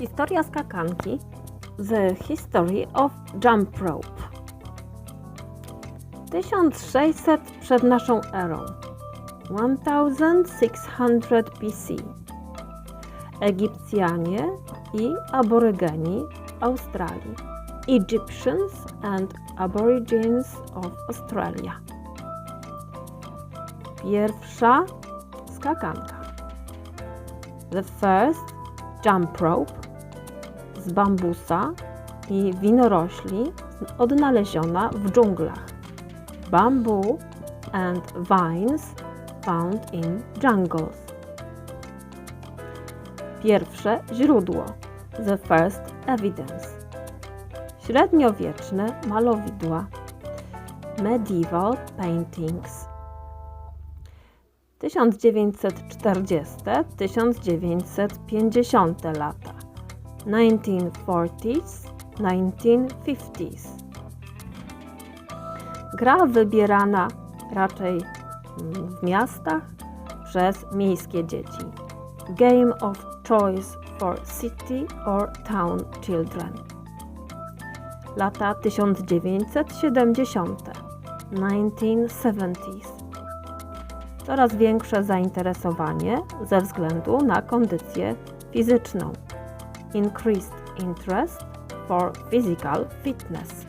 Historia skakanki The History of Jump Rope. 1600 przed naszą erą. 1600 BC Egipcjanie i aborygeni Australii. Egyptians and Aborigines of Australia. Pierwsza skakanka. The first jump rope z bambusa i winorośli odnaleziona w dżunglach. Bamboo and vines found in jungles. Pierwsze źródło. The first evidence. Średniowieczne malowidła. Medieval paintings. 1940-1950 lata. 1940s, 1950s. Gra wybierana raczej mm, w miastach przez miejskie dzieci. Game of choice for city or town children. Lata 1970. 1970s. Coraz większe zainteresowanie ze względu na kondycję fizyczną. Increased interest for physical fitness.